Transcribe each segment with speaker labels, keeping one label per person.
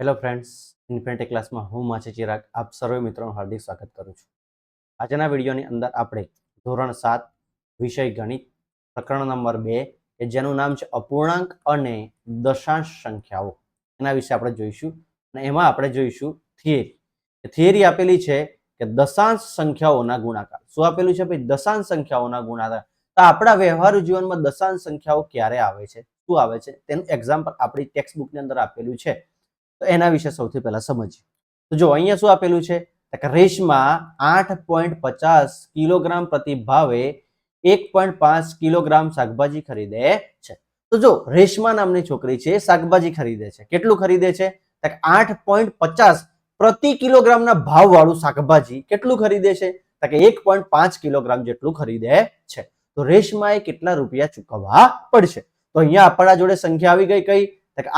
Speaker 1: Hello friends infinity ક્લાસમાં હું માછી ચિરાગ, આપ સર્વે મિત્રોનું હાર્દિક સ્વાગત કરું છું. આજના વિડીયોની અંદર આપણે ધોરણ સાત વિષય ગણિત પ્રકરણ નંબર બે, કે જેનું નામ છે અપૂર્ણાંક અને દશાંશ સંખ્યાઓ. એના વિશે આપણે જોઈશું અને એમાં આપણે જોઈશું થિયરી. થિયરી આપેલી છે કે દશાંશ સંખ્યાઓના ગુણાકાર. શું આપેલું છે ભાઈ? દશાંશ સંખ્યાઓના ગુણાકાર. તો આપણા વ્યવહારુ જીવનમાં દશાંશ સંખ્યાઓ ક્યારે આવે છે? શું આવે છે? તેનું એક્ઝામ્પલ આપણી ટેક્સ્ટ બુકની અંદર આપેલું છે. તો એના વિશે સૌથી પહેલા સમજીએ. તો જો અહીંયા શું આપેલું છે? કે રેશમાં આઠ પોઈન્ટ પચાસ કિલોગ્રામ પ્રતિ ભાવે એક પોઈન્ટ પાંચ કિલોગ્રામ શાકભાજી ખરીદે છે. તો જો રેશમા નામની છોકરી છે શાકભાજી ખરીદે છે. કેટલું ખરીદે છે? આઠ પોઈન્ટ પચાસ પ્રતિ કિલોગ્રામના ભાવવાળું શાકભાજી કેટલું ખરીદે છે? કે એક પોઈન્ટ પાંચ કિલોગ્રામ જેટલું ખરીદે છે. તો રેશમાએ કેટલા રૂપિયા ચૂકવવા પડશે? તો અહીંયા આપણા જોડે સંખ્યા આવી ગઈ કઈ?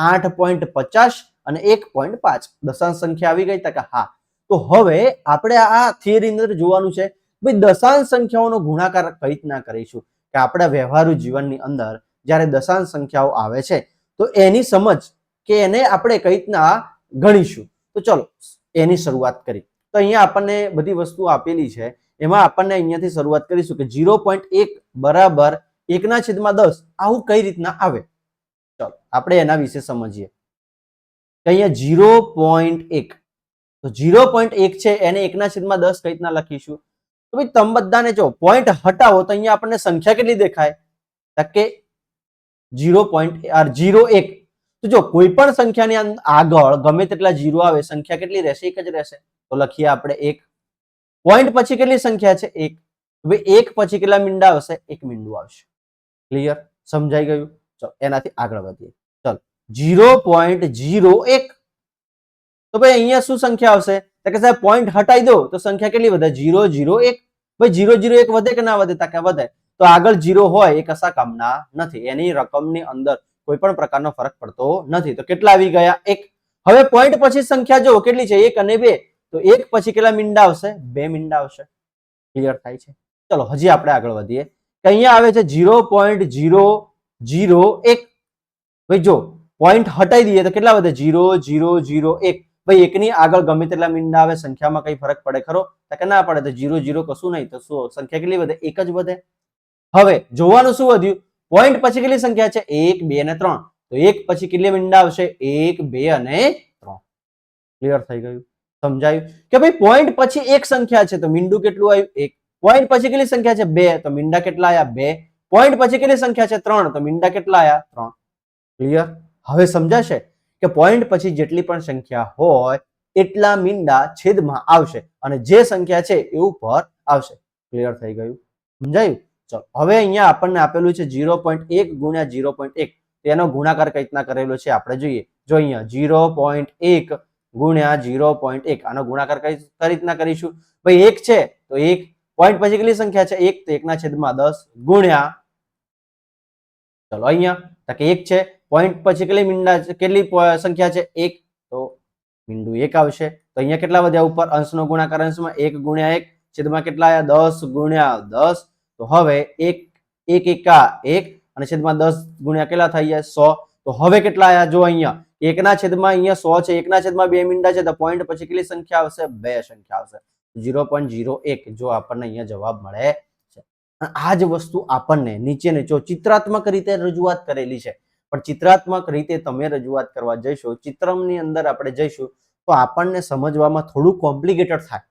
Speaker 1: આઠ પોઈન્ટ પચાસ અને એક પોઈન્ટ પાંચ દશાંશ સંખ્યા આવી ગઈ તો હા. તો હવે આપણે આ થિયરી અંદર જોવાનું છે, ભાઈ દશાંશ સંખ્યાઓનો ગુણાકાર કઈ રીતના કરીશું? કે આપણા વ્યવહારુ જીવનની અંદર જ્યારે દશાંશ સંખ્યાઓ આવે છે, તો એની સમજ કે એને આપણે કઈ રીતના ગણીશું? તો ચલો, એની શરૂઆત કરી તો અહીંયા આપણને બધી વસ્તુ આપેલી છે. એમાં આપણને અહીંયાથી શરૂઆત કરીશું કે ઝીરો પોઈન્ટ એક બરાબર એકના છેદમાં દસ આવું કઈ રીતના આવે? ચલો, આપણે એના વિશે સમજીએ. અહીંયા ઝીરો પોઈન્ટ એક. તો ઝીરો પોઈન્ટ એક છે, એને એકના છેદમાં દસ કઈ રીતના લખીશું? તો ભાઈ તમે બધાને જો પોઈન્ટ હટાવો તો અહીંયા આપણને સંખ્યા કેટલી દેખાય? કે ઝીરો પોઈન્ટ ઝીરો એક. તો જો કોઈ પણ સંખ્યાની આગળ ગમે તેટલા ઝીરો આવે, સંખ્યા કેટલી રહેશે? એક જ રહેશે. તો લખીએ આપણે એક. પોઈન્ટ પછી કેટલી સંખ્યા છે? એક. હવે એક પછી કેટલા મીંડા આવશે? એક મીંડું આવશે. ક્લિયર સમજાઈ ગયું? એનાથી આગળ વધીએ. ઝીરો પોઈન્ટ ઝીરો એક તો ભાઈ અહીંયા શું સંખ્યા આવશે? તો કે સાહેબ પોઈન્ટ હટાઈ દો, તો સંખ્યા કેટલી વધે? જીરો ઝીરો એક. ભાઈ ઝીરો જીરો એક વધે કે ના વધે? તો કે વધે. તો આગળ ઝીરો હોય એ કશા કામના નથી. એની રકમની અંદર કોઈ પણ પ્રકારનો ફરક પડતો નથી. તો કેટલા આવી ગયા? એક. હવે પોઈન્ટ પછી સંખ્યા જો કેટલી છે? એક અને બે. તો એક પછી કેટલા મીંડા આવશે? બે મીંડા આવશે. ક્લિયર થાય છે? ચલો, હજી આપણે આગળ વધીએ. કે અહીંયા આવે છે જીરો પોઈન્ટ ઝીરો જીરો એક. ભાઈ, જો પોઈન્ટ હટાઈ દઈએ તો કેટલા વધે? ઝીરો જીરો જીરો એક. ભાઈ, એકની આગળ ગમે તેટલા મીંડા આવે, સંખ્યામાં કઈ ફરક પડે ખરો? કે ના પડે, તો ઝીરો ઝીરો કશું નહીં. તો શું? સંખ્યા કેટલી વધે? એક જ વધે. હવે, જોવાનું શું વધ્યું? પોઈન્ટ પછી કેટલી સંખ્યા છે? એક, બે અને ત્રણ. તો એક પછી કેટલી મીંડા આવશે? એક, બે અને ત્રણ. ક્લિયર થઈ ગયું? સમજાયું? કે ભાઈ પોઈન્ટ પછી એક સંખ્યા છે, તો મીંડું કેટલું આવ્યું? એક. પોઈન્ટ પછી કેટલી સંખ્યા છે? બે. તો મીંડા કેટલા આયા બે. પોઈન્ટ પછી કેટલી સંખ્યા છે? ત્રણ. તો મીંડા કેટલા આવ્યા? ત્રણ. ક્લિયર હવે સમજાશે કે પોઈન્ટ પછી જેટલી પણ સંખ્યા હોય, એટલા મીંડા છેદમાં આવશે અને જે સંખ્યા છે એ ઉપર આવશે. ક્લિયર થઈ ગયું? સમજાયું? ચલો, હવે અહીંયા આપણને આપેલું છે જીરો પોઈન્ટ એક ગુણ્યા જીરો પોઈન્ટ એક. તેનો ગુણાકાર કઈ રીતના કરેલો છે, આપણે જોઈએ. જો અહીંયા ઝીરો પોઈન્ટ એક ગુણ્યા જીરો પોઈન્ટ એક, આનો ગુણાકાર કઈ રીતના કરીશું? ભાઈ એક છે, તો એક. પોઈન્ટ પછી કેટલી સંખ્યા છે? એક, તો એકના છેદમાં દસ ગુણ્યા. ચલો અહીંયા, તો કે એક છે પોઈન્ટ પછી કેટલી મીંડા છે? કેટલી સંખ્યા છે? એક. તો મીંડું એક આવશે. તો અહીંયા કેટલા વધ્યા? ઉપર અંશનો ગુણાકાર અંશમાં એક ગુણ્યા એક, છેદમાં કેટલા આવ્યા? દસ ગુણ્યા દસ. તો હવે એક એક, એકા એક, અને છેદમાં દસ ગુણ્યા કેટલા થઈ જાય સો. તો હવે કેટલા આયા જો અહીંયા એકના છેદમાં અહીંયા સો છે, એકના છેદમાં બે મીંડા છે, તો પોઈન્ટ પછી કેટલી સંખ્યા આવશે? બે સંખ્યા આવશે. ઝીરો પોઈન્ટ ઝીરો એક જો આપણને અહીંયા જવાબ મળે છે. આ જ વસ્તુ આપણને નીચે નીચો ચિત્રાત્મક રીતે રજૂઆત કરેલી છે પણ ચિત્રાત્મક રીતે તમે રજૂઆત કરવા જઈશો ચિત્રની અંદર આપણે જઈશું, તો આપણને સમજવામાં થોડું કોમ્પ્લિકેટેડ થાય.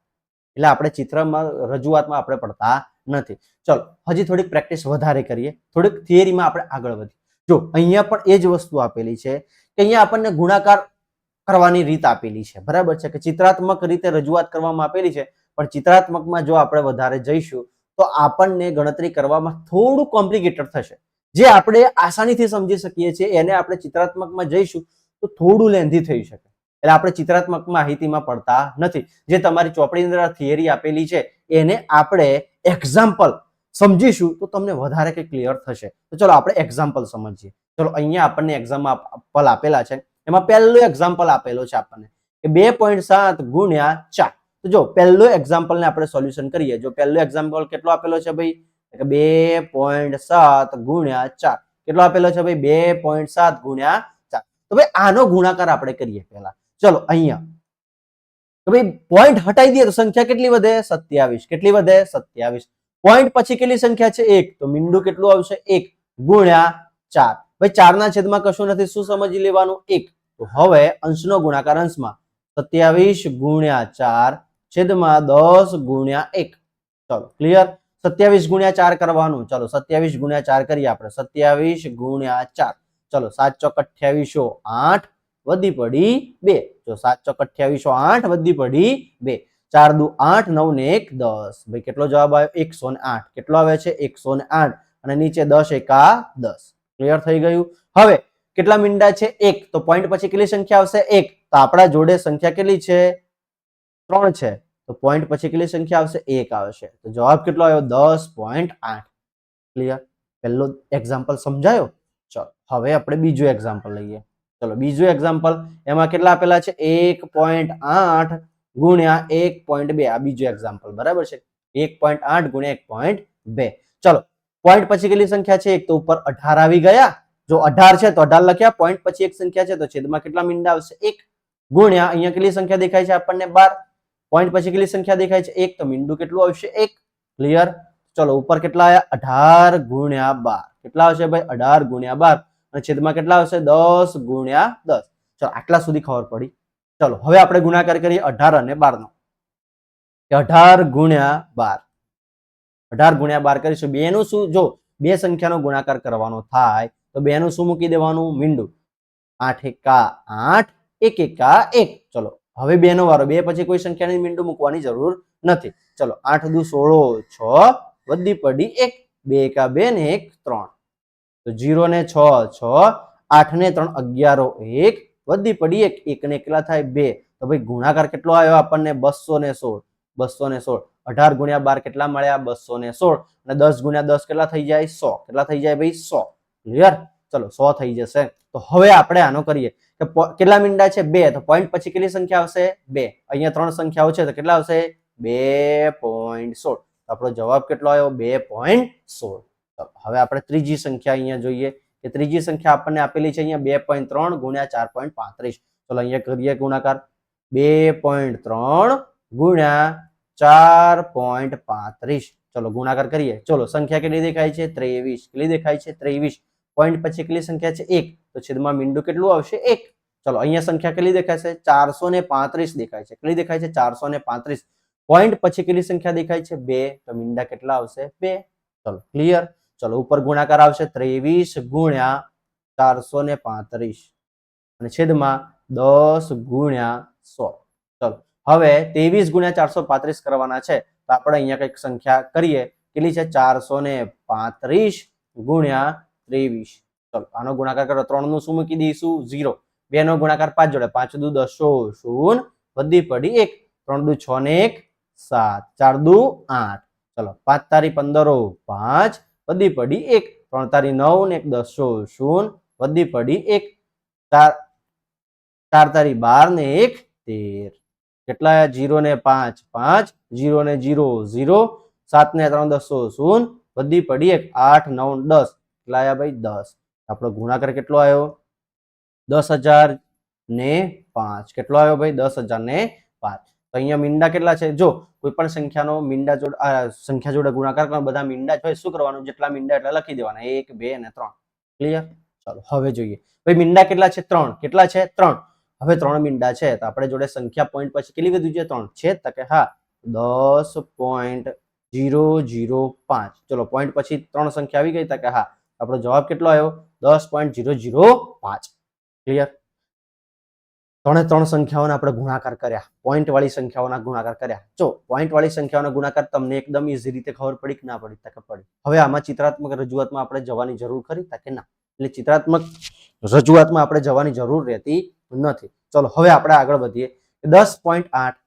Speaker 1: એટલે આપણે ચિત્રમાં, રજૂઆતમાં આપણે પડતા નથી. ચલો, હજી થોડીક પ્રેક્ટિસ વધારે કરીએ. થોડીક થિયરીમાં આપણે આગળ વધીએ. જો, અહીંયા પણ એ જ વસ્તુ આપેલી છે કે અહીંયા આપણને ગુણાકાર કરવાની રીત આપેલી છે. બરાબર છે કે ચિત્રાત્મક રીતે રજૂઆત કરવામાં આપેલી છે, પણ ચિત્રાત્મકમાં જો આપણે વધારે જઈશું, તો આપણને ગણતરી કરવામાં થોડું કોમ્પ્લિકેટેડ થશે. જે આપણે આસાનીથી સમજી શકીએ છીએ, એને આપણે ચિત્રાત્મકમાં જઈશું, તો થોડું લેન્ધી થઈ શકે. એટલે આપણે ચિત્રાત્મક માહિતીમાં પડતા નથી. જે તમારી ચોપડી અંદર થિયરી આપેલી છે, એને આપણે એક્ઝામ્પલ સમજીશું, તો તમને વધારે કંઈ ક્લિયર થશે. તો ચલો આપણે એક્ઝામ્પલ સમજીએ. ચલો અહીંયા આપણને એક્ઝામ્પલ આપેલા છે. એમાં પહેલો એક્ઝામ્પલ આપેલો છે આપણને, કે બે પોઈન્ટ સાત ગુણ્યા ચાર. તો જો પહેલું એક્ઝામ્પલને આપણે સોલ્યુશન કરીએ, જો પહેલો એક્ઝામ્પલ કેટલો આપેલો છે ભાઈ? કે બે પોઈન્ટ સાત ગુણ્યા ચાર. કેટલો આપેલો છે ભાઈ? બે પોઈન્ટ સાત ગુણ્યા ચાર. તો ભાઈ આનો ગુણાકાર આપણે કરીએ પહેલા. ચલો, અહીંયા. ભાઈ પોઈન્ટ હટાવી દઈએ તો સંખ્યા કેટલી વધે? સત્યાવીસ. કેટલી વધે? સત્યાવીસ. પોઈન્ટ પછી કેટલી સંખ્યા છે? એક. તો મીંડું કેટલું આવશે? એક. ગુણ્યા ચાર. ભાઈ ચારના છેદમાં કશું નથી. શું સમજી લેવાનું? એક. તો હવે અંશનો ગુણાકાર અંશમાં. સત્યાવીસ ગુણ્યા ચાર છેદમાં દસ ગુણ્યા એક. ચલો ક્લિયર સત્યાવીસ ગુણ્યા ચાર કરવાનું. ચલો, સત્યાવીસ ગુણ્યા ચાર કરીએ આપણે. સત્યાવીસ ગુણ્યા ચાર. ચલો, સાત ચોક અઠ્યાવીસો આઠ વધી પડી બે. જો સાત ચોક અઠ્યાવીસો આઠ વધી પડી બે. ચાર દુ આઠ, નવ ને એક, દસ. ભાઈ, કેટલો જવાબ આવ્યો? એકસો ને આઠ. કેટલો આવે છે? એકસો ને આઠ. અને નીચે દસ, એકા દસ. ક્લિયર થઈ ગયું? હવે, કેટલા મીંડા છે? એક. તો પોઈન્ટ પછી કેટલી સંખ્યા આવશે? એક. તો આપણા જોડે સંખ્યા કેટલી છે? ત્રણ છે. તો પોઈન્ટ પછી કેટલી સંખ્યા આવશે? એક આવશે. તો જવાબ કેટલો આવ્યો? દસ પોઈન્ટ આઠ. ક્લિયર પહેલો એક્ઝામ્પલ સમજાયો? ચલો, હવે આપણે બીજું એક્ઝામ્પલ લઈએ. ચલો, બીજું એક્ઝામ્પલ એમાં કેટલા આપેલા છે? એક પોઈન્ટ આઠ ગુણ્યા એક પોઈન્ટ બે. આ બીજું એક્ઝામ્પલ બરાબર છે? એક પોઈન્ટ આઠ ગુણ્યા એક પોઈન્ટ બે. ચલો પોઈન્ટ પછી કેટલી સંખ્યા છે? એક તો ઉપર અઢાર આવી ગયા. જો અઢાર છે તો અઢાર લખ્યા. પોઈન્ટ પછી એક સંખ્યા છે તો છેદમાં કેટલા મીંડા આવશે? એક. ગુણ્યા, અહીંયા કેટલી સંખ્યા દેખાય છે આપણને? બાર. પોઈન્ટ પછી કેટલી સંખ્યા દેખાય છે? એક. તો મીંડું કેટલું આવશે? એક. ક્લિયર ચલો, ઉપર કેટલા આવ્યા અઢાર ગુણ્યા બાર. કેટલા આવશે ભાઈ? અઢાર ગુણ્યા બાર. અને છેદમાં કેટલા આવશે? દસ ગુણ્યા દસ. ચલો, આટલા સુધી ખબર પડી. ચલો, હવે આપણે ગુણાકાર કરીએ અઢાર અને બાર નો અઢાર ગુણ્યા બાર. અઢાર ગુણ્યા બાર કરીશું. બે નું શું? જો, બે સંખ્યાનો ગુણાકાર કરવાનો થાય, તો બે નું શું મૂકી દેવાનું? મીંડું. આઠ એકા આઠ, એક એકા એક. ચલો હવે બે નો વારો, બે પછી કોઈ સંખ્યાની મીંડું મૂકવાની જરૂર નથી. ચલો, આઠ, દુ, સોળો, છ વધી પડી એક, બે એકા, બે ને એક, ત્રણ. તો જીરો ને છ છ, આઠ ને ત્રણ, અગિયારો, એક વધી પડી એક એક ને એકલા થાય બે. તો ભાઈ ગુણાકાર કેટલો આવ્યો આપણને? બસો ને સોળ, બસો ને સોળ. અઢાર ગુણ્યા બાર કેટલા મળ્યા? બસો ને સોળ. અને દસ ગુણ્યા દસ કેટલા થઈ જાય? સો. કેટલા થઈ જાય ભાઈ? સો. ક્લિયર ચલો, સો થઈ જશે તો હવે આપણે આનો કરીએ કે કેટલા મીંડા છે? બે. તો પોઈન્ટ પછી કેટલી સંખ્યા આવશે? બે. અહીંયા ત્રણ સંખ્યાઓ છે, તો કેટલા આવશે? બે પોઈન્ટ સોળ. આપણો જવાબ કેટલો આવ્યો? બે પોઈન્ટ સોળ. હવે આપણે ત્રીજી સંખ્યા અહીંયા જોઈએ કે ત્રીજી સંખ્યા આપણને આપેલી છે અહીંયા બે પોઈન્ટ ત્રણ ગુણ્યા ચાર પોઈન્ટ પાંત્રીસ. ચલો, અહીંયા કરીએ ગુણાકાર. બે પોઈન્ટ ત્રણ ગુણ્યા ચાર પોઈન્ટ પાંત્રીસ. ચલો, ગુણાકાર કરીએ. ચલો, સંખ્યા કેટલી દેખાય છે? ત્રેવીસ. કેટલી દેખાય છે? ત્રેવીસ. પોઈન્ટ પછી કેટલી સંખ્યા છે? એક. તો છેદમાં મીંડું કેટલું આવશે? એક. ચલો, અહીંયા સંખ્યા કેટલી દેખાય છે ચારસો ને પાંત્રીસ દેખાય છે. કેટલી દેખાય છે? ચારસો ને પાંત્રીસ. પોઈન્ટ પછી કેટલી સંખ્યા દેખાય છે? બે. તો મીંડા કેટલા આવશે? બે. ચલો ક્લિયર ચલો, ઉપર ગુણાકાર આવશે ત્રેવીસ ગુણ્યા ચારસો ને પાંત્રીસ. અને છેદમાં દસ ગુણ્યા સો. ચલો, હવે ત્રેવીસ ગુણ્યા ચારસો પાંત્રીસ કરવાના છે. તો આપણે અહીંયા કંઈક સંખ્યા કરીએ. કેટલી છે? ચારસો ને પાંત્રીસ ગુણ્યા ત્રેવીસ. ચલો, આનો ગુણાકાર કરો ત્રણનું શું મૂકી દઈશું? ઝીરો. બે નો ગુણાકાર પાંચ જોડે, પાંચ દુ દસો શૂન વધી પડી એક. ત્રણ દુ છ ને એક, સાત. ચાર દુ આઠ. ચલો, પાંચ તારી પંદરો પાંચ વધી પડી એક. ત્રણ તારી નવ ને એક દસો શૂન વધી પડી એક. ચાર ચાર તારી બાર ને એક, તેર. કેટલા? જીરો ને પાંચ પાંચ. જીરો ને જીરો ઝીરો. સાત ને ત્રણ દસો શૂન વધી પડી એક. આઠ, નવ, દસ. કેટલા આવ્યા ભાઈ દસ. આપણો ગુણાકાર કેટલો આવ્યો? દસ હજાર ને પાંચ. કેટલો આવ્યો ભાઈ? દસ હજાર ને પાંચ. તો અહીંયા મીંડા કેટલા છે? જો, કોઈ પણ સંખ્યાનો મીંડા જોડે સંખ્યા જોડે ગુણાકાર કરવા બધા મીંડા હોય, શું કરવાનું? જેટલા મીંડા એટલા લખી દેવાના. એક, બે અને ત્રણ. ક્લિયર ચાલો, હવે જોઈએ. ભાઈ, મીંડા કેટલા છે? ત્રણ. કેટલા છે? ત્રણ. હવે ત્રણ મીંડા છે. તો આપણે જોડે સંખ્યા પોઈન્ટ પછી કેટલી વધુ છે ત્રણ. છે તો કે હા. દસ પોઈન્ટ જીરો જીરો પાંચ. ચલો પોઈન્ટ પછી ત્રણ સંખ્યા આવી ગઈ તો કે હા. આપણો જવાબ કેટલો આવ્યો? દસ પોઈન્ટ જીરો જીરો પાંચ. ક્લિયર ત્રણે ત્રણ સંખ્યાઓના આપણે ગુણાકાર કર્યા. પોઈન્ટ વાળી સંખ્યાઓના ગુણાકાર કર્યા. જો પોઈન્ટ વાળી સંખ્યાઓના ગુણાકાર તમને એકદમ ઇઝી રીતે ખબર પડી કે ના પડી? તકે પડી. હવે આમાં ચિત્રાત્મક રજૂઆતમાં આપણે જવાની જરૂર ખરી? તકે ના. એટલે ચિત્રાત્મક રજૂઆતમાં આપણે જવાની જરૂર રહેતી નથી. ચલો, હવે આપણે આગળ વધીએ. દસ પોઈન્ટ આઠ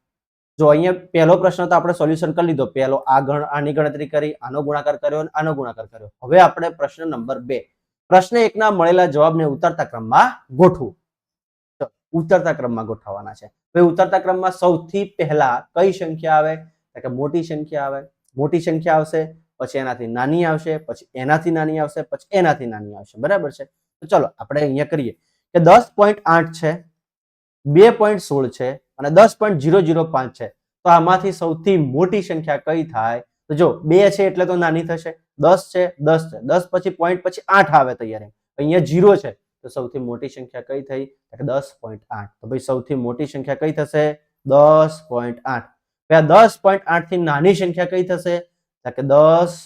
Speaker 1: જો અહીંયા પહેલો પ્રશ્ન તો આપણે સોલ્યુશન કરી લીધો. પહેલો આ ગણ, આની ગણતરી કરી, આનો ગુણાકાર કર્યો અને આનો ગુણાકાર કર્યો. હવે આપણે પ્રશ્ન નંબર બે. પ્રશ્ન એકના મળેલા જવાબને ઉતરતા ક્રમમાં ગોઠવું. ઉતરતા ક્રમમાં ગોઠવવાના છે. હવે ઉતરતા ક્રમમાં સૌથી પહેલા કઈ સંખ્યા આવે? કે મોટી સંખ્યા આવે. મોટી સંખ્યા આવશે, પછી એનાથી નાની આવશે, પછી એનાથી નાની આવશે, પછી એનાથી નાની આવશે. બરાબર છે? તો ચલો, આપણે અહીંયા કરીએ. કે દસ પોઈન્ટ આઠ છે, બે પોઈન્ટ સોળ છે અને દસ પોઈન્ટ જીરો જીરો પાંચ છે. તો આમાંથી સૌથી મોટી સંખ્યા કઈ થાય? તો જો બે છે એટલે તો નાની થશે. દસ છે દસ છે. દસ પછી પોઈન્ટ પછી આઠ આવે તૈયારી. અહીંયા જીરો છે. તો સૌથી મોટી સંખ્યા કઈ થઈ? દસ પોઈન્ટ આઠ. તો ભાઈ સૌથી મોટી સંખ્યા કઈ થશે? દસ પોઈન્ટ આઠ. દસ પોઈન્ટ આઠથી નાની સંખ્યા કઈ થશે? કે દસ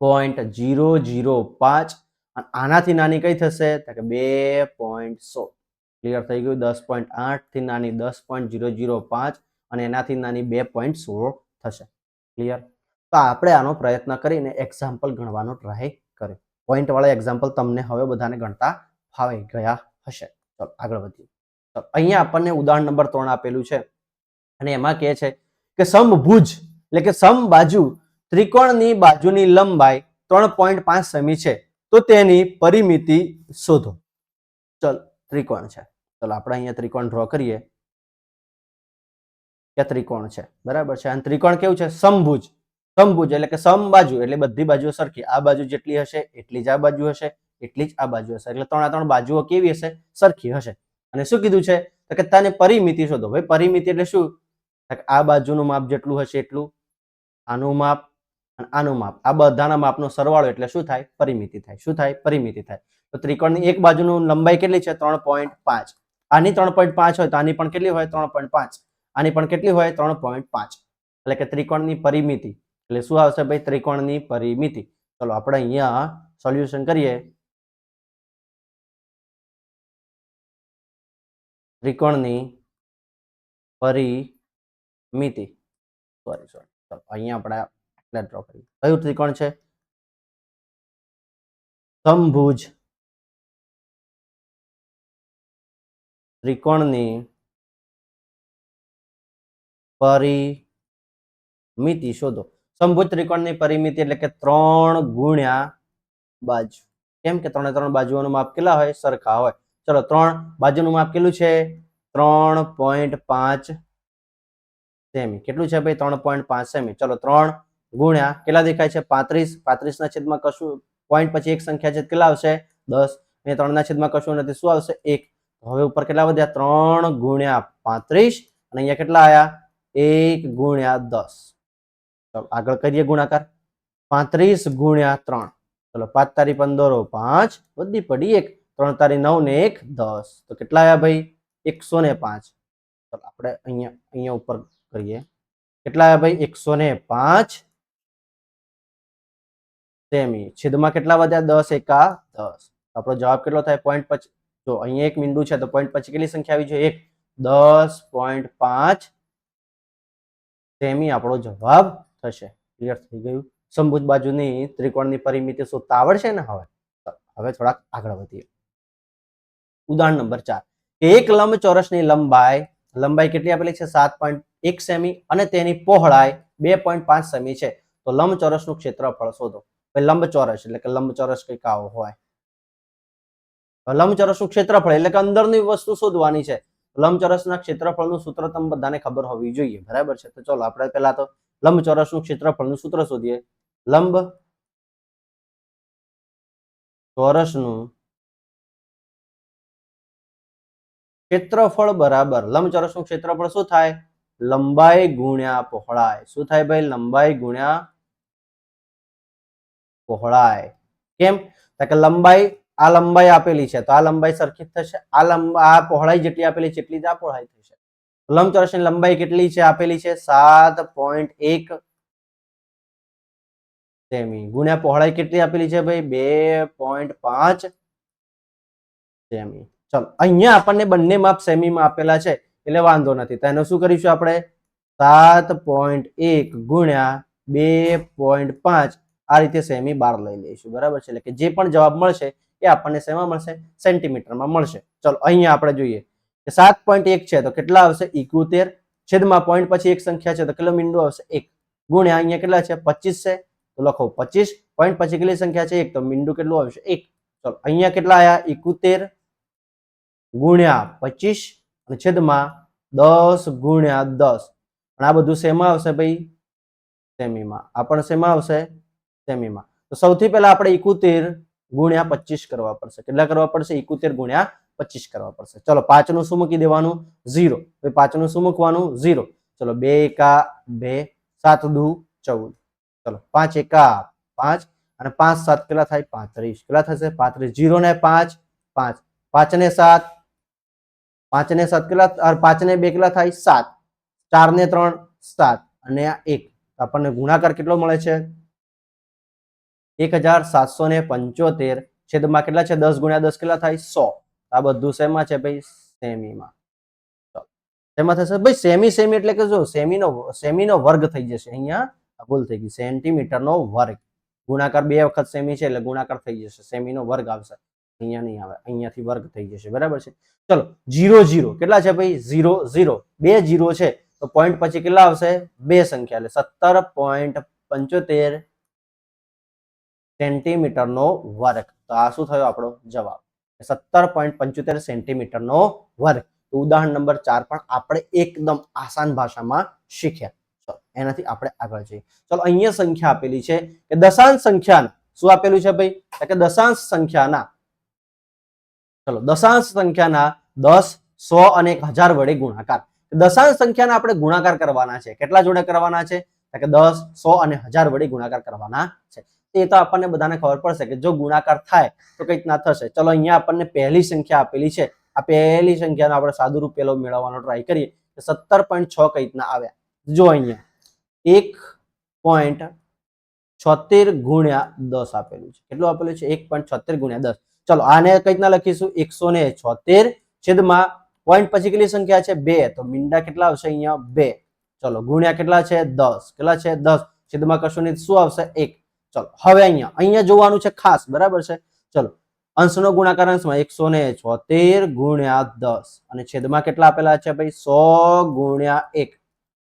Speaker 1: પોઈન્ટ જીરો જીરો પાંચ. આનાથી નાની કઈ થશે? તો કે બે પોઈન્ટ સોળ ક્લિયર થઈ ગયું? દસ પોઈન્ટ આઠથી નાની દસ પોઈન્ટ જીરો જીરો પાંચ અને એનાથી નાની બે પોઈન્ટ સોળ થશે. ક્લિયર તો આપણે આનો પ્રયત્ન કરીને એક્ઝામ્પલ ગણવાનો ટ્રાય કર્યો. પોઈન્ટવાળા એક્ઝામ્પલ તમને હવે બધાને ગણતા ફાવી ગયા હશે. ચલો, આગળ વધીએ. તો અહીંયા આપણને ઉદાહરણ નંબર ત્રણ આપેલું છે. અને એમાં કહે છે કે સમભુજ, એટલે કે સમબાજુ ત્રિકોણની બાજુની લંબાઈ ત્રણ પોઈન્ટ પાંચ સેમી છે. તો તેની પરિમિતિ શોધો. ચલ ત્રિકોણ છે. ચલો આપણે અહીંયા ત્રિકોણ ડ્રો કરીએ. કે ત્રિકોણ છે? બરાબર છે? અને ત્રિકોણ કેવું છે? સમભુજ. સમભુજ એટલે કે સમબાજુ, એટલે બધી બાજુઓ સરખી. આ બાજુ જેટલી હશે, એટલી જ આ બાજુ હશે, એટલી જ આ બાજુ હશે. એટલે ત્રણ ત્રણ બાજુઓ કેવી હશે? સરખી હશે. અને શું કીધું છે? તો કે તને પરિમિતિ શોધો. ભાઈ, પરિમિતિ એટલે શું? આ બાજુનું માપ જેટલું હશે એટલું, આનું માપ અને આનું માપ. આ બધાના માપનો સરવાળો એટલે શું થાય? પરિમિતિ થાય. શું થાય? પરિમિતિ થાય. તો ત્રિકોણની એક બાજુનું લંબાઈ કેટલી છે? ત્રણ પોઈન્ટ પાંચ. આની ત્રણ પોઈન્ટ પાંચ હોય તો આની પણ કેટલી હોય? ત્રણ પોઈન્ટ પાંચ. આની પણ કેટલી હોય? ત્રણ પોઈન્ટ પાંચ. એટલે કે ત્રિકોણની પરિમિતિ. એટલે શું આવશે ભાઈ? ત્રિકોણની પરિમિતિ. ચલો આપણે અહીંયા સોલ્યુશન કરીએ. ત્રિકોણની પરિમિતિ. સોરી સોરી ચલો, અહીંયા આપણે ડ્રો કરીએ. કયું ત્રિકોણ છે? સમભુજ ત્રિકોણની પરિમિતિ શોધો. સંભુજ ત્રિકોણની પરિમિતિ એટલે કે ત્રણ ગુણ્યા બાજુ. કેમ કે ત્રણે ત્રણ બાજુઓનું માપ કેટલા હોય? સરખા હોય. ચલો, ત્રણ બાજુનું માપ કેટલું છે? ત્રણ પોઈન્ટ પાંચ સેમી. કેટલું છે ભાઈ? ત્રણ પોઈન્ટ પાંચ સેમી. ચલો, ત્રણ ગુણ્યા કેટલા દેખાય છે? પાંત્રીસ. પાંત્રીસ ના છેદમાં કશું? પોઈન્ટ પછી એક સંખ્યા છે કેટલા આવશે? દસ. અને ત્રણ ના છેદમાં કશું નથી. શું આવશે? એક. હવે ઉપર કેટલા વધ્યા? ત્રણ ગુણ્યા પાંત્રીસ. અને અહીંયા કેટલા આવ્યા એક ગુણ્યા દસ. ચલો આગળ કરીએ ગુણાકાર. પાંત્રીસ ગુણ્યા ત્રણ. ચલો, પાંચ તારી પંદરો, પાંચ. બધી પડી એક. ત્રણ તારી નવ ને એક, દસ. તો કેટલા આવ્યા ભાઈ? એકસો ને પાંચ. ચલો આપણે અહીંયા અહીંયા ઉપર કરીએ. કેટલા આવ્યા ભાઈ? એકસો ને પાંચ. સેમી. છેદમાં કેટલા વધ્યા? દસ એકા દસ. આપણો જવાબ કેટલો થાય? પોઈન્ટ પછી જો અહીંયા એક બિંદુ છે, તો પોઈન્ટ પછી કેટલી સંખ્યા આવી છે એક, દસ પોઈન્ટ પાંચ. સેમી આપણો જવાબ થશે. ક્લિયર થઈ ગયું? સંભુજ બાજુની ત્રિકોણની પરિમિતિ શોધતા આવડશે ને હવે? હવે થોડાક આગળ વધીએ. ઉદાહરણ નંબર ચાર. એક લંબચોરસની લંબાઈ લંબાઈ કેટલી આપેલી છે? સાત પોઈન્ટ એક સેમી અને તેની પહોળાઈ બે પોઈન્ટ પાંચ સેમી છે. તો લંબચોરસનું ક્ષેત્રફળ શોધો. લંબચોરસ, એટલે કે લંબચોરસ કંઈક આવો હોય. લંબચોરસનું ક્ષેત્રફળ એટલે કે અંદરની વસ્તુ શોધવાની છે. લંબચોરસના ક્ષેત્રફળનું સૂત્ર તમને બધાને ખબર હોવી જોઈએ. બરાબર છે? તો ચલો આપણે પહેલા તો લંબચોરસનું ક્ષેત્રફળનું સૂત્ર શોધીએ. લંબ ચોરસનું ક્ષેત્રફળ બરાબર લંબચોરસનું ક્ષેત્રફળ શું થાય? લંબાઈ ગુણ્યા પહોળાઈ. શું થાય ભાઈ? લંબાઈ ગુણ્યા પહોળાઈ. કેમ? કે લંબાઈ આ લંબાઈ આપેલી છે, તો આ લંબાઈ સરખી જ થશે. આ લંબા, આ પહોળાઈ જેટલી આપેલી છે, એટલી જ આ પહોળાઈ થશે લંબચોરસની લંબાઈ કેટલી છે આપેલી છે? સાત પોઈન્ટ એક સેમી. ગુણ્યા પહોળાઈ કેટલી આપેલી છે ભાઈ? બે પોઈન્ટ પાંચ સેમી. ચલો, અહીંયા આપણને બંને માપ સેમીમાં આપેલા છે, એટલે વાંધો નથી. તો એનું શું કરીશું આપણે? સાત પોઈન્ટ એક ગુણ્યા બે પોઈન્ટ પાંચ આ રીતે સેમી બાર લઈ લઈશું. બરાબર છે? એટલે કે જે પણ જવાબ મળશે એ આપણને શેમાં મળશે? સેન્ટીમીટરમાં મળશે. ચલો, અહીંયા આપણે જોઈએ કે સાત પોઈન્ટ એક છે, તો કેટલા આવશે? ઇકોતેર છેદમાં પોઈન્ટ પછી એક સંખ્યા છે, તો કેટલો મીંડો આવશે? એક. ગુણ્યા અહીંયા કેટલા છે? પચીસ છે. તો લખો પચીસ. પોઈન્ટ પછી કેટલી સંખ્યા છે? એક. તો મીંડું કેટલું આવશે? એક. ચલો, અહીંયા કેટલા આવ્યા ઇકોતેર ગુણ્યા પચીસ. અને છેદમાં દસ ગુણ્યા દસ. પણ આ બધું શેમાં આવશે ભાઈ? સેમીમાં. આ પણ શેમાં આવશે? સેમીમાં. તો સૌથી પહેલા આપણે ઇકોતેર ગુણ્યા પચીસ કરવા પડશે. કેટલા કરવા પડશે? એકોતેર ગુણ્યા પચીસ કરવા પડશે. ચલો, પાંચનું શું મૂકી દેવાનું? ઝીરો. પાંચનું શું મૂકવાનું? ઝીરો. ચલો, બે એકા બે, સાત દુ ચૌદ. ચલો, પાંચ એકા પાંચ અને પાંચ સાત કેટલા થાય? પાંત્રીસ. કેટલા થશે? પાંત્રીસ. ઝીરો ને પાંચ પાંચ. પાંચ ને સાત, પાંચ ને સાત કેટલા પાંચ ને બે કેટલા થાય? સાત. ચાર ને ત્રણ, સાત અને આ એક આપણને ગુણાકાર કેટલો મળે છે? એક હજાર સાતસો ને પંચોતેર. છેદમાં કેટલા છે? દસ ગુણ્યા દસ કેટલા થાય? સો. આ બધું શેમાં છે ભાઈ? સેમીમાં. શેમાં થશે? ભાઈ, સેમી સેમી એટલે કે જો સેમીનો સેમીનો વર્ગ થઈ જશે. અહીંયા ભૂલ થઈ ગઈ. સેન્ટીમીટરનો વર્ગ. ગુણાકાર બે વખત સેમી છે એટલે ગુણાકાર થઈ જશે. સેમીનો વર્ગ આવશે. અહીંયા નહીં આવે. અહીંયાથી વર્ગ થઈ જશે. બરાબર છે? ચલો, જીરો જીરો. કેટલા છે ભાઈ? Zero zero. બે જીરો છે. તો પોઈન્ટ પછી કેટલા આવશે? બે સંખ્યા. એટલે સત્તર પોઈન્ટ પંચોતેર સેન્ટીમીટરનો વર્ગ. તો આ શું થયો આપણો? જવાબ. સત્તર પોઈન્ટ પંચોતેર સેન્ટીમીટરનો વર્ગ. ઉદાહરણ નંબર ચાર પણ આપણે એકદમ આસાન ભાષામાં શીખ્યા. ચલો, એનાથી આપણે આગળ જઈએ. ચલો, અહીંયા સંખ્યા આપેલી છે કે દશાંશ સંખ્યાના. શું આપેલું છે ભાઈ? કે દશાંશ સંખ્યાના. ચલો, દશાંશ સંખ્યાના દસ, સો અને એક હજાર વડે ગુણાકાર. દશાંશ સંખ્યાના આપણે ગુણાકાર કરવાના છે. કેટલા જોડે કરવાના છે? કે દસ, સો અને હજાર વડે ગુણાકાર કરવાના છે. એ તો આપણને બધાને ખબર પડશે કે જો ગુણાકાર થાય તો કઈ રીતના થશે. ચલો અહીંયા આપણને પહેલી સંખ્યા આપેલી છે. આ પહેલી સંખ્યાનો આપણે સાદુ રૂપેલો મેળવવાનો ટ્રાય કરીએ. તો સત્તર પોઈન્ટ છ કઈ રીતના આવ્યા? જો અહીંયા એક પોઈન્ટ છોતેર ગુણ્યા દસ આપેલું છે. કેટલું આપેલું છે? એક પોઈન્ટ છોતેર ગુણ્યા દસ. ચલો આને કઈ રીતના લખીશું? એકસો ને છોતેર છેદમાં પોઈન્ટ પછી કેટલી સંખ્યા છે? બે. તો મીંડા કેટલા આવશે અહીંયા? બે. ચલો ગુણ્યા કેટલા છે? દસ. કેટલા છે? દસ. છેદમાં કશું નહીં શું આવશે? એક. ચલો, હવે અહીંયા અહીંયા જોવાનું છે ખાસ, બરાબર છે? ચલો, અંશનો ગુણાકાર અંશમાં એકસો ને છોતેર ગુણ્યા દસ, અને છેદમાં કેટલા આપેલા છે ભાઈ? સો ગુણ્યા એક.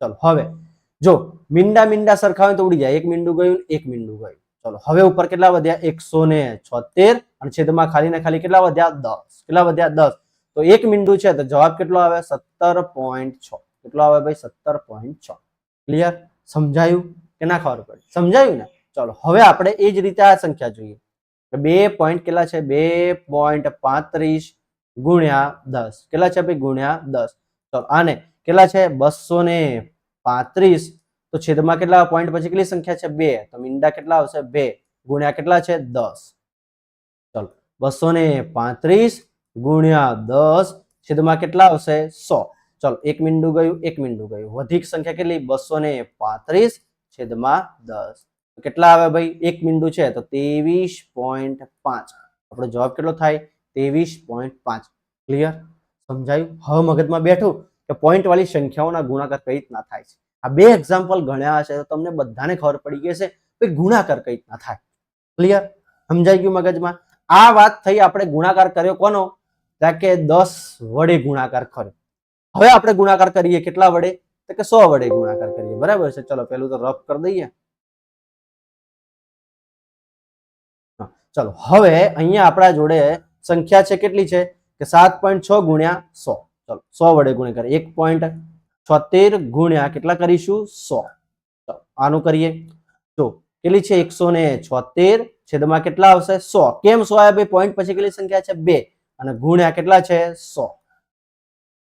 Speaker 1: ચલો, હવે, જો, મીંડા મીંડા સરખા હોય તો ઉડી જાય. એક મીંડું ગયું એક મીંડું ગયું. ચલો, હવે ઉપર કેટલા વધ્યા? એકસો ને છોતેર, અને છેદમાં ખાલી ને ખાલી કેટલા વધ્યા? દસ. કેટલા વધ્યા? દસ. તો એક મીંડું છે, તો જવાબ કેટલો આવે? સત્તર પોઈન્ટ છ. કેટલો આવે ભાઈ? સત્તર પોઈન્ટ છ. ક્લિયર સમજાયું કે ના ખબર પડી? સમજાયું ને? ચલો, હવે આપણે એ જ રીતે આ સંખ્યા જોઈએ. બે પોઈન્ટ કેટલા છે? બે પોઈન્ટ પાંત્રીસ ગુણ્યા દસ. કેટલા છે ભાઈ? ગુણ્યા દસ. ચાલો આને કેટલા છે? બસો પાંત્રીસ. તો છેદમાં કેટલા? પોઈન્ટ પછી કેટલી સંખ્યા છે? બે. તો મીંડા કેટલા આવશે? બે. ગુણ્યા કેટલા છે? દસ. ચલો, બસો ને પાંત્રીસ ગુણ્યા દસ. છેદમાં કેટલા આવશે? સો. ચલો, એક મીંડું ગયું, એક મીંડું ગયું. વધિક સંખ્યા કેટલી? બસો ને પાંત્રીસ. છેદમાં દસ. કેટલા આવે ભાઈ? એક બિંદુ છે, તો ત્રેવીસ પોઈન્ટ પાંચ. આપણો જવાબ કેટલો થાય? ત્રેવીસ પોઈન્ટ પાંચ. ક્લિયર સમજાયું? હવે મગજમાં બેઠું કે પોઈન્ટ વાળી સંખ્યાઓના ગુણાકાર કઈ રીતના થાય છે? આ બે એક્ઝામ્પલ ગણ્યા હશે તો તમને બધાને ખબર પડી ગઈ છે કે ગુણાકાર કઈ રીતના થાય. ક્લિયર સમજાઈ ગયું મગજમાં? આ વાત થઈ, આપણે ગુણાકાર કર્યો કોનો? કે દસ વડે ગુણાકાર કર્યો. હવે આપણે ગુણાકાર કરીએ કેટલા વડે? તો કે સો વડે ગુણાકાર કરીએ. બરાબર છે? ચલો, પેલું તો રફ કરી દઈએ. ચલો, હવે અહીંયા આપણા જોડે સંખ્યા છે કેટલી છે? કે સાત પોઈન્ટ છ ગુણ્યા સો. ચલો, સો વડે ગુણ્યા કરીએ. એક પોઈન્ટ છોતેર ગુણ્યા કેટલા કરીશું? સો. ચલો, આનું કરીએ. જો, કેટલી છે? એકસો ને છોતેર. છેદમાં કેટલા આવશે? સો. કેમ સો આવ્યા? ભાઈ પોઈન્ટ પછી કેટલી સંખ્યા છે? બે. અને ગુણ્યા કેટલા છે? સો.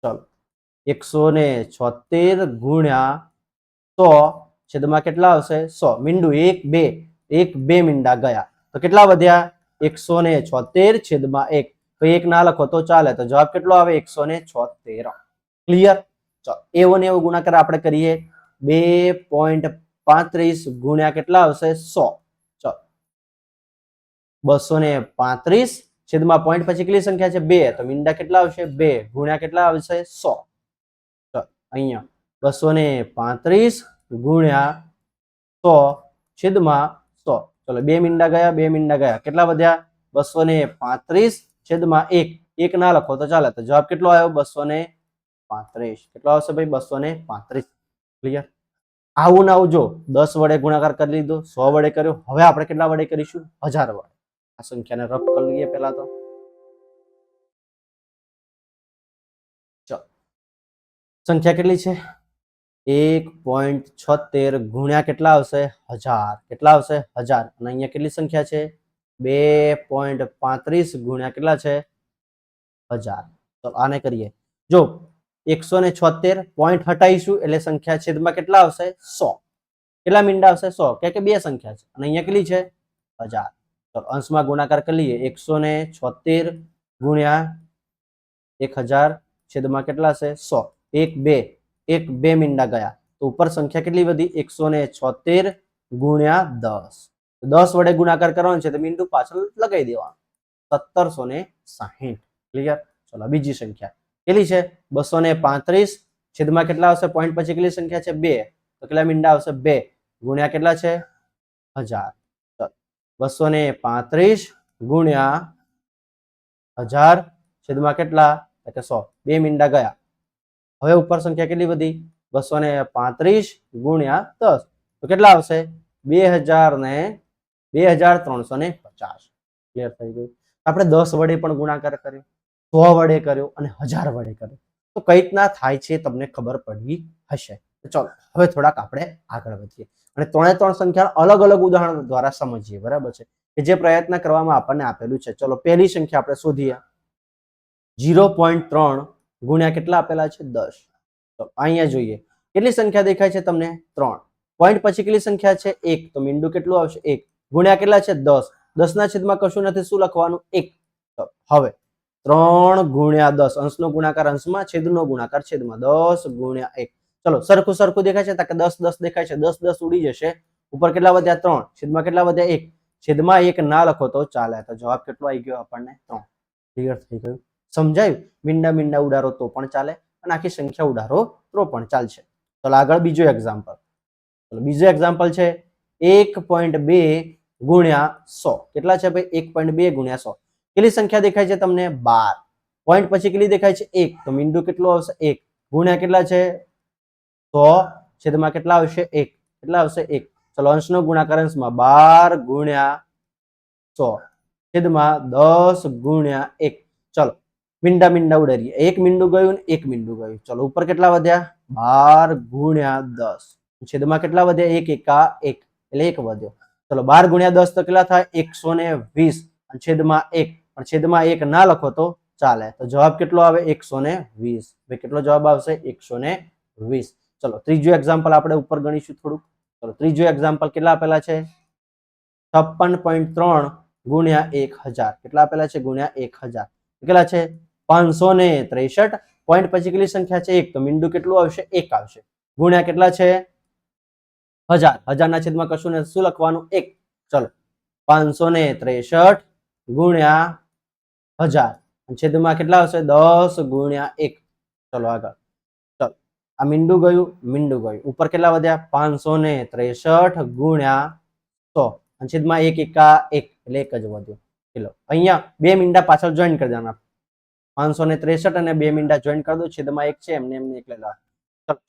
Speaker 1: ચલો, એકસો ને છોતેર ગુણ્યા સો. છેદમાં કેટલા આવશે? સો. મીંડું એક બે. એક બે મીંડા ગયા. તો કેટલા વધ્યા? એકસો ને છોતેર છેદમાં એક. તો એક ના લખો તો ચાલે. તો જવાબ કેટલો આવે? એકસો ને છોતેર. ક્લિયર એવો ને એવો ગુણાકાર આપણે કરીએ. બે પોઈન્ટ પાંત્રીસ ગુણ્યા કેટલા આવશે? સો. બસો ને પાંત્રીસ છેદમાં પોઈન્ટ પછી કેટલી સંખ્યા છે? બે. તો મીંડા કેટલા આવશે? બે. ગુણ્યા કેટલા આવશે? સો. અહીંયા. બસો ને પાંત્રીસ ગુણ્યા સો છેદમાં સો. ચલો બે મીંડા ગયા, બે મીંડા ગયા. કેટલા વધ્યા? બસો ને પાંત્રીસ છેદમાં એક. એક ના લખો તો ચાલે. તો જવાબ કેટલો આવ્યો? બસો ને પાંત્રીસ. કેટલો આવશે ભાઈ? બસો ને પાંત્રીસ. ક્લિયર આવું ના આવું જો, દસ વડે ગુણાકાર કરી લીધો, સો વડે કર્યો. હવે આપણે કેટલા વડે કરીશું? હજાર વડે. આ સંખ્યાને રફ કરી લઈએ પહેલા તો. સંખ્યા કેટલી છે? એક પોઈન્ટ છોતેર ગુણ્યા કેટલા આવશે? હજાર. કેટલા આવશે? હજાર. અને અહીંયા કેટલી સંખ્યા છે? બે પોઈન્ટ પાંત્રીસ ગુણ્યા કેટલા છે? હજાર. તો આને કરીએ. જો, એકસો ને છોતેર પોઈન્ટ હટાઈશું એટલે સંખ્યા છેદમાં કેટલા આવશે? સો. કેટલા મીંડા આવશે? સો. કે કે બે સંખ્યા છે. અને અહીંયા કેટલી છે? હજાર. તો અંશમાં ગુણાકાર કરી લઈએ. એકસો ને છોતેર ગુણ્યા એક હજાર છેદમાં કેટલા છે સો. એક બે. એક બે મીંડા ગયા. તો ઉપર સંખ્યા કેટલી વધી? એકસો ને છોતેર ગુણ્યા દસ. દસ વડે ગુણાકાર કરવાનો છે તો મીંડું પાછળ લગાવી દેવાનું. સત્તરસો ને સાહીઠ. ક્લિયર ચલો બીજી સંખ્યા. કેટલી છે? બસો ને પાંત્રીસ. છેદમાં કેટલા આવશે? પોઈન્ટ પછી કેટલી સંખ્યા છે? બે. તો કેટલા મીંડા આવશે? બે. ગુણ્યા કેટલા છે? હજાર. બસો ને પાંત્રીસ ગુણ્યા હજાર. છેદમાં કેટલા? એટલે સો. બે મીંડા ગયા. હવે ઉપર સંખ્યા કેટલી વધી બસો ને પાંત્રીસ ગુણ્યા દસ. તો કેટલા આવશે? બે હજાર ને બે હજાર ત્રણસો ને પચાસ. ક્લિયર થઈ ગયું. આપણે દસ વડે પણ ગુણાકાર કર્યો, સો વડે કર્યો અને હજાર વડે કર્યો. તો કઈ રીતના થાય છે, તમને ખબર પડી હશે. ચલો, હવે થોડાક આપણે આગળ વધીએ. અને ત્રણે ત્રણ સંખ્યા અલગ અલગ ઉદાહરણ દ્વારા સમજીએ, બરાબર છે? કે જે પ્રયત્ન કરવામાં આપણને આપેલું છે. ચલો, પહેલી સંખ્યા આપણે શોધીએ. ઝીરો પોઈન્ટ ત્રણ ગુણ્યા કેટલા આપેલા છે? દસ. તો અહીંયા જોઈએ. કેટલી સંખ્યા દેખાય છે તમને? ત્રણ. પોઈન્ટ પછી કેટલી સંખ્યા છે? એક. તો મીંડું કેટલું આવશે? એક. ગુણ્યા કેટલા છે? દસ. દસ ના છેદમાં કશું નથી. શું લખવાનું? એક. તો હવે ત્રણ ગુણ્યા દસ. અંશનો ગુણાકાર અંશમાં, છેદનો ગુણાકાર છેદમાં. દસ ગુણ્યા એક. ચલો, સરખું સરખું દેખાય છે? તાકે દસ દસ દેખાય છે. દસ દસ ઉડી જશે. ઉપર કેટલા વધ્યા? ત્રણ. છેદમાં કેટલા વધ્યા? એક. છેદમાં એક ના લખો તો ચાલે. તો જવાબ કેટલો આવી ગયો આપણને? ત્રણ. ક્લિયર થઈ ગયું? સમજાયું? મીંડા મીંડા ઉડારો તો પણ ચાલે અને આખી સંખ્યા ઉડારો તો પણ ચાલશે. ચલો આગળ બીજો એક્ઝામ્પલ ચલો બીજો એક્ઝામ્પલ છે એક પોઈન્ટ બે ગુણ્યા સો. કેટલા છે ભાઈ? એક પોઈન્ટ બે ગુણ્યા સો. કેટલી સંખ્યા દેખાય છે તમને? બાર. પોઈન્ટ પછી કેટલી દેખાય છે? એક. તો મીંડું કેટલું આવશે? એક. ગુણ્યા કેટલા છે? સો. છેદમાં કેટલા આવશે? એક. કેટલા આવશે? એક. ચલો અંશનો ગુણાકાર અંશમાં બાર ગુણ્યા સો. છેદમાં દસ ગુણ્યા એક. ચલો મીંડા મીંડા ઉડાડીએ. એક મીંડું ગયું ને એક મીંડું ગયું. ચલો, ઉપર કેટલા વધ્યા? બાર ગુણ્યા દસ. છેદમાં કેટલા વધ્યા? એક, એકા એક. એટલે એક વધ્યો. ચલો, બાર ગુણ્યા દસ તો કેટલા થાય? એકસો ને વીસ. અને છેદમાં એક. પણ છેદમાં એક ના લખો તો ચાલે. તો જવાબ કેટલો આવે? એકસો ને વીસ. કેટલો જવાબ આવશે? એકસો ને વીસ. ચલો, ત્રીજું એક્ઝામ્પલ આપણે ઉપર ગણીશું થોડુંક. ચલો, ત્રીજું એક્ઝામ્પલ કેટલા આપેલા છે? છપ્પન પોઈન્ટ ત્રણ ગુણ્યા એક હજાર. કેટલા આપેલા છે? ગુણ્યા એક હજાર. કેટલા છે? પાંચસો ને ત્રેસઠ. પોઈન્ટ પછી કેટલી સંખ્યા છે? એક. તો મીંડું કેટલું આવશે? એક આવશે. ગુણ્યા કેટલા છે? હજાર. હજારના છેદમાં કશું ને શું લખવાનું? એક. ચલો. પાંચસો ને ત્રેસઠ ગુણ્યા હજાર. છેદમાં કેટલા આવશે? દસ ગુણ્યા એક. ચલો આગળ. ચલો. આ મીંડું ગયું મીંડું ગયું. ઉપર કેટલા વધ્યા? પાંચસો ને ત્રેસઠ ગુણ્યા સો. છેદમાં એક, એકા એક. એટલે એક જ વધ્યો. ચલો. અહીંયા બે મીંડા પાછળ જોઈન કરી દેવાના. પાંચસો ને ત્રેસઠ અને બે મીંડા જોઈન કરી દો. છેદમાં એક છે, એમને એમને એક લા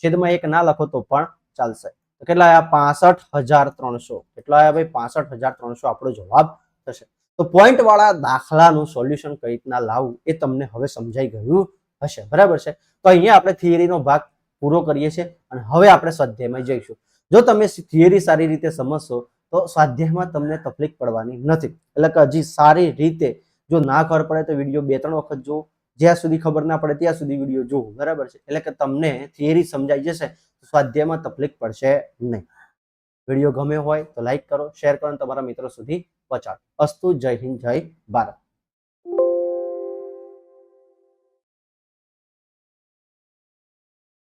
Speaker 1: છેદમાં એક ના લખો તો પણ ચાલશે. કેટલા આયા? પાસઠ હજાર ત્રણસો. કેટલા આયા ભાઈ? પાસઠ હજાર ત્રણસો આપણો જવાબ થશે. તો પોઈન્ટ વાળા દાખલાનું સોલ્યુશન કઈ રીતના લાવવું એ તમને હવે સમજાઈ ગયું હશે. બરાબર છે? તો અહીંયા આપણે થિયરીનો ભાગ પૂરો કરીએ છીએ અને હવે આપણે સ્વાધ્યાયમાં જઈશું. જો તમે થિયરી સારી રીતે સમજશો, તો સ્વાધ્યાયમાં તમને તકલીફ પડવાની નથી. એટલે કે હજી સારી રીતે જો ના ખબર પડે તો વીડિયો બે ત્રણ વખત જો જ્યાં સુધી ખબર ના પડે ત્યાં સુધી વીડિયો જોવો, બરાબર છે? એટલે કે તમને થિયરી સમજાઈ જશે સ્વાધ્યાયમાં તકલીફ પડશે નહીં. વીડિયો ગમે હોય તો લાઈક કરો શેર કરો અને તમારા મિત્રો સુધી પહોંચાડો. અસ્તુ, જય હિન્દ, જય ભારત.